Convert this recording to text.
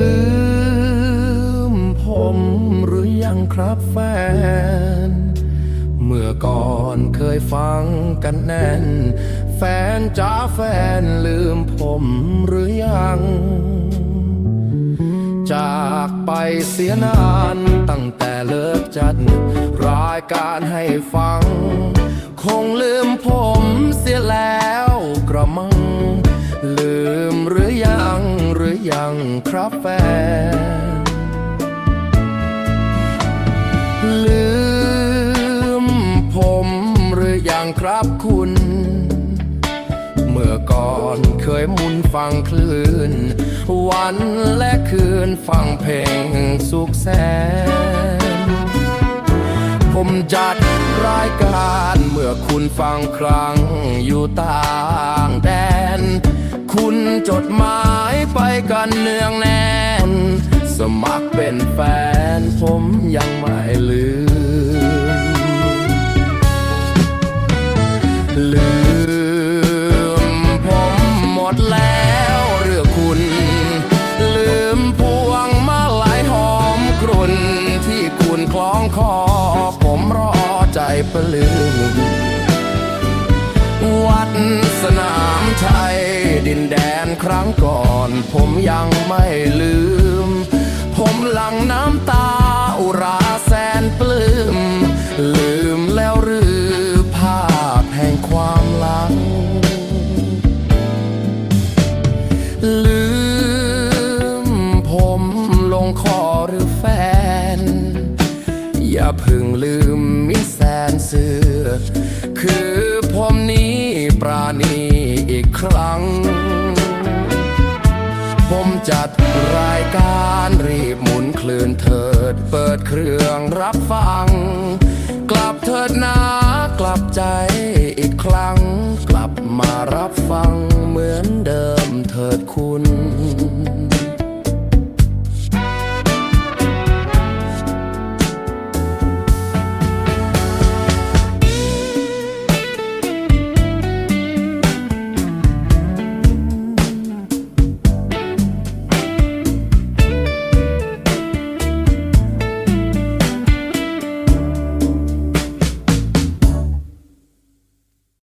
ลืมผมหรือยังครับแฟน เมื่อก่อนเคยฟังกันแน่น แฟนจ้าแฟนลืมผมหรือยัง จากไปเสียนานตั้งแต่เลิกจัด รายการให้ฟัง คงลืม ยังครับแฟน ลืมผมหรือยังครับคุณ เมื่อก่อนเคยมุนฟังคลื่น วันและคืนฟังเพลงสุขแสน ผมจัดรายการเมื่อคุณฟังครั้งอยู่ต่างแดน คุณจดหมาย กันเนืองแน่น สมัครเป็นแฟนผมยังไม่ลืม ลืมผมหมดแล้วเรื่องคุณ ลืมพวงมาลัยหอมกรุ่นที่คุณคล้องคอ ผมรอใจปลื้มวัดสนามชัยดินแดน ครั้งก่อนผมยังไม่ลืม ผมหลังน้ำตาอุราแสนปลื้ม ลืมแล้วหรือภาพแห่งความหลัง ลืมผมลงคอหรือแฟน อย่าเพึ่งลืมมิแสนเสือคือผมนี้ปราณีอีกครั้ง จัดรายการรีบหมุนคลื่นเถิด เปิดเครื่องรับฟัง กลับเถิดนะกลับใจอีกครั้ง กลับมารับฟังเหมือนเดิมเถิดคุณ